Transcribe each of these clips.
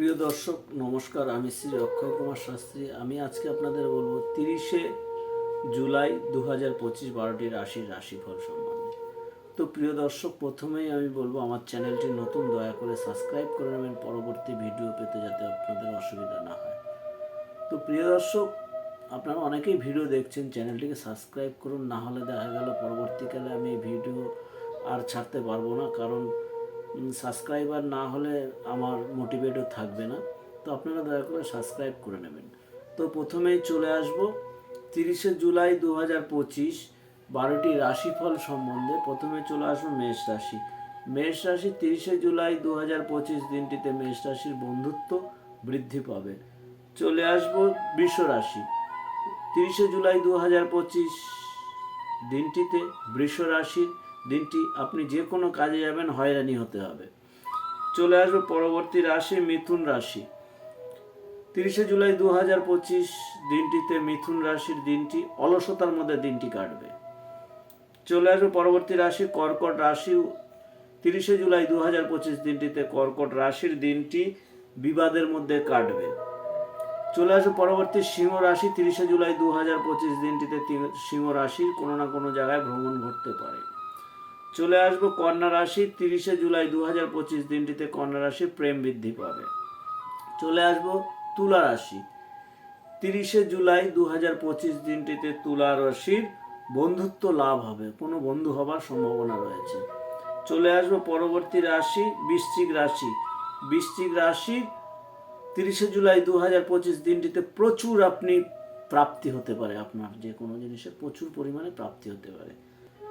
প্রিয় দর্শক, নমস্কার। আমি শ্রী অক্ষয় কুমার শাস্ত্রী। আমি আজকে আপনাদের বলব তিরিশে জুলাই দু হাজার পঁচিশ বারোটি রাশির রাশিফল সম্বন্ধে। তো প্রিয় দর্শক, প্রথমেই আমি বলব আমার চ্যানেলটি নতুন, দয়া করে সাবস্ক্রাইব করে নেবেন। পরবর্তী ভিডিও পেতে যাতে আপনাদের অসুবিধা না হয়। তো প্রিয় দর্শক, আপনারা অনেকেই ভিডিও দেখছেন, চ্যানেলটিকে সাবস্ক্রাইব করুন। না হলে দেখা গেল পরবর্তীকালে আমি ভিডিও আর ছাড়তে পারব না। কারণ সাবস্ক্রাইবার না হলে আমার মোটিভেটও থাকবে না। তো আপনারা দয়া করে সাবস্ক্রাইব করে নেবেন। তো প্রথমেই চলে আসব। তিরিশে জুলাই দু হাজার পঁচিশ, বারোটি রাশিফল সম্বন্ধে। প্রথমে চলে আসব মেষ রাশি। মেষ রাশি তিরিশে জুলাই দু হাজার পঁচিশ দিনটিতে মেষ রাশির বন্ধুত্ব বৃদ্ধি পাবে। চলে আসব বৃষ রাশি। তিরিশে জুলাই দু হাজার পঁচিশ দিনটিতে বৃষ রাশির দিনটি আপনি যে কোনো কাজে যাবেন, হয়রানি হতে হবে। চলে আসবে পরবর্তী রাশি, মিথুন রাশি। তিরিশে জুলাই দু হাজার পঁচিশ দিনটিতে মিথুন রাশির দিনটি, অলসতার মধ্যে দিনটি কাটবে। চলে আসবে পরবর্তী রাশি, কর্কট রাশি তিরিশে জুলাই দু হাজার পঁচিশ দিনটিতে কর্কট রাশির দিনটি বিবাদের মধ্যে কাটবে। চলে আসবে পরবর্তী সিংহ রাশি, তিরিশে জুলাই দু হাজার পঁচিশ দিনটিতে সিংহ রাশির কোনো না কোনো জায়গায় ভ্রমণ ঘটতে পারে। চলে আসব কন্যা রাশি তিরিশে জুলাই দু হাজার পঁচিশ দিনটিতে কন্যা রাশি প্রেম বৃদ্ধি পাবে। চলে আসব তুলা রাশি তিরিশে জুলাই দু হাজার পঁচিশ দিনটিতে তুলা রাশির বন্ধুত্ব লাভ হবে। কোনো বন্ধু হবার সম্ভাবনা রয়েছে। চলে আসব পরবর্তী রাশি বৃশ্চিক রাশি। বৃশ্চিক রাশি তিরিশে জুলাই দু হাজার পঁচিশ দিনটিতে প্রচুর আপনি প্রাপ্তি হতে পারে আপনার। যে কোনো জিনিসের প্রচুর পরিমাণে প্রাপ্তি হতে পারে।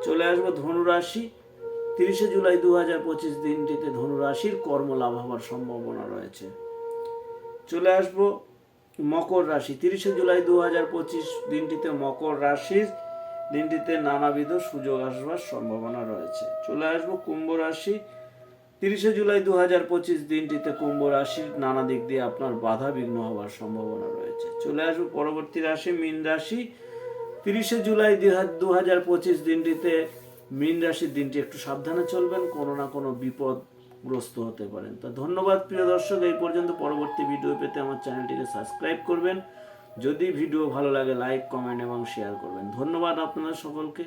চলে আসব ধনুরাশি। তিরিশে জুলাই দু হাজার পঁচিশ দিনটিতে ধনুরাশির কর্ম লাভ হওয়ার সম্ভাবনা রয়েছে। চলে আসব মকর রাশি। তিরিশে জুলাই দু হাজার পঁচিশ দিনটিতে মকর রাশির দিনটিতে নানাবিধ সুযোগ আসবার সম্ভাবনা রয়েছে। চলে আসব কুম্ভ রাশি। তিরিশে জুলাই দু হাজার পঁচিশ দিনটিতে কুম্ভ রাশির নানা দিক দিয়ে আপনার বাধা বিঘ্ন হওয়ার সম্ভাবনা রয়েছে। চলে আসব পরবর্তী রাশি, মীন রাশি। তিরিশে জুলাই দু হাজার পঁচিশ দিনটিতে মীন রাশির দিনটি একটু সাবধানে চলবেন, কোনো না কোনো বিপদগ্রস্ত হতে পারেন। তা ধন্যবাদ প্রিয় দর্শক, এই পর্যন্ত পরবর্তী ভিডিও পেতে আমার চ্যানেলটিকে সাবস্ক্রাইব করবেন। যদি ভিডিও ভালো লাগে, লাইক, কমেন্ট এবং শেয়ার করবেন। ধন্যবাদ আপনাদের সকলকে।